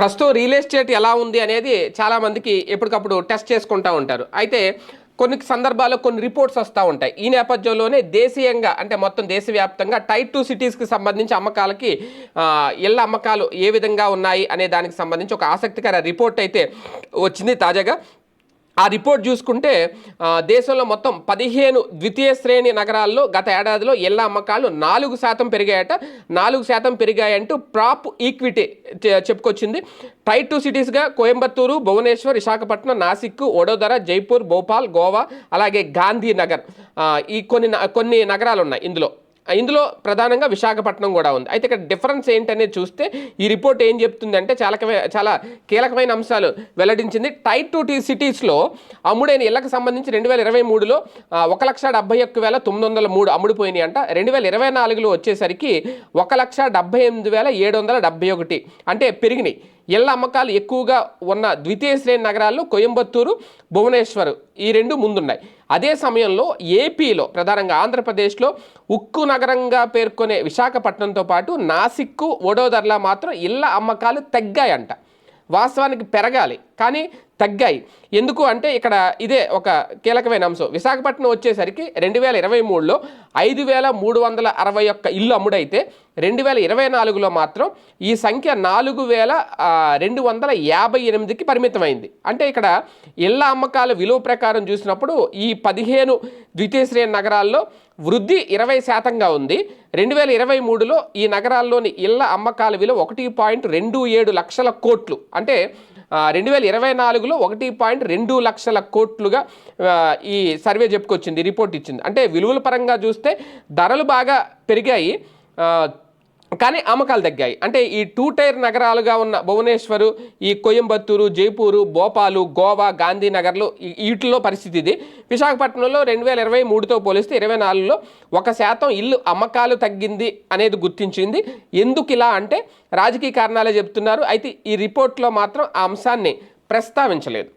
ప్రస్తుతం real estate ఎలా ఉంది అనేది చాలామందికి ఎప్పటికప్పుడు టెస్ట్ చేసుకుంటూ ఉంటారు. అయితే కొన్ని సందర్భాల్లో కొన్ని రిపోర్ట్స్ వస్తూ ఉంటాయి. ఈ నేపథ్యంలోనే దేశీయంగా అంటే మొత్తం దేశవ్యాప్తంగా టైప్ టూ సిటీస్కి సంబంధించి అమ్మకాలకి ఇళ్ళ అమ్మకాలు ఏ విధంగా ఉన్నాయి అనే దానికి సంబంధించి ఒక ఆసక్తికర రిపోర్ట్ అయితే వచ్చింది తాజాగా. ఆ రిపోర్ట్ చూసుకుంటే దేశంలో మొత్తం పదిహేను ద్వితీయ శ్రేణి నగరాల్లో గత ఏడాదిలో ఇళ్ళ అమ్మకాలు నాలుగు శాతం పెరిగాయట. నాలుగు శాతం పెరిగాయంటూ ప్రాప్ ఈక్విటీ చె- చెప్పుకొచ్చింది. టైర్ టూ సిటీస్గా కోయంబత్తూరు భువనేశ్వర్ విశాఖపట్నం నాసిక్ వడోదర జైపూర్ భోపాల్ గోవా అలాగే గాంధీనగర్. ఈ కొన్ని న- కొన్ని నగరాలు ఉన్నాయి ఇందులో. ఇందులో ప్రధానంగా విశాఖపట్నం కూడా ఉంది. అయితే ఇక్కడ డిఫరెన్స్ ఏంటనేది చూస్తే ఈ రిపోర్ట్ ఏం చెప్తుందంటే చాలా చాలా కీలకమైన అంశాలు వెల్లడించింది. టైర్ టూ టీ సిటీస్లో అమ్ముడైన ఇళ్ళకు సంబంధించి రెండు వేల ఇరవై మూడులో ఒక లక్ష డెబ్బై ఒక్క వేల తొమ్మిది వందల మూడు అమ్ముడుపోయినాయి అంట. రెండు వేల ఇరవై నాలుగులో వచ్చేసరికి ఒక లక్ష డెబ్బై ఎనిమిది వేల ఏడు వందల డెబ్బై ఒకటి అంటే పెరిగినాయి. ఇళ్ళ అమ్మకాలు ఎక్కువగా ఉన్న ద్వితీయ శ్రేణి నగరాల్లో కోయంబత్తూరు భువనేశ్వర్ ఈ రెండు ముందున్నాయి. అదే సమయంలో ఏపీలో ప్రధానంగా ఆంధ్రప్రదేశ్లో ఉక్కు నగరంగా పేర్కొనే విశాఖపట్నంతో పాటు నాసిక్కు వడోదరలా మాత్రం ఇళ్ళ అమ్మకాలు తగ్గాయంట. వాస్తవానికి పెరగాలి. కానీ తగ్గాయి. ఎందుకు అంటే ఇక్కడ ఇదే ఒక కీలకమైన అంశం. విశాఖపట్నం వచ్చేసరికి రెండు వేల ఇరవై మూడులో ఐదు వేల మూడు వందల అరవై ఒక్క ఇల్లు అమ్ముడైతే రెండు వేల ఇరవై నాలుగులో మాత్రం ఈ సంఖ్య నాలుగు వేల రెండు వందల యాభై ఎనిమిదికి పరిమితమైంది. అంటే ఇక్కడ ఇళ్ళ అమ్మకాల విలువ ప్రకారం చూసినప్పుడు ఈ పదిహేను ద్వితీయ శ్రేణి నగరాల్లో వృద్ధి ఇరవై శాతంగా ఉంది. రెండు వేల ఇరవై మూడులో ఈ నగరాల్లోని ఇళ్ళ అమ్మకాల విలువ ఒకటి పాయింట్ రెండు ఏడు లక్షల కోట్లు. అంటే రెండు వేల ఇరవై నాలుగులో ఒకటి పాయింట్ రెండు లక్షల కోట్లుగా ఈ సర్వే చెప్పుకొచ్చింది రిపోర్ట్ ఇచ్చింది. అంటే విలువల పరంగా చూస్తే ధరలు బాగా పెరిగాయి. కానీ అమ్మకాలు తగ్గాయి. అంటే ఈ టూ టైర్ నగరాలుగా ఉన్న భువనేశ్వరు ఈ కోయంబత్తూరు జైపూరు భోపాలు గోవా గాంధీనగర్లు వీటిలో వీటిల్లో పరిస్థితి ఇది. విశాఖపట్నంలో రెండు వేల ఇరవై మూడుతో పోలిస్తే ఇరవై నాలుగులో ఒక శాతం ఇల్లు అమ్మకాలు తగ్గింది అనేది గుర్తించింది. ఎందుకు ఇలా అంటే రాజకీయ కారణాలే చెప్తున్నారు. అయితే ఈ రిపోర్ట్లో మాత్రం ఆ అంశాన్ని ప్రస్తావించలేదు.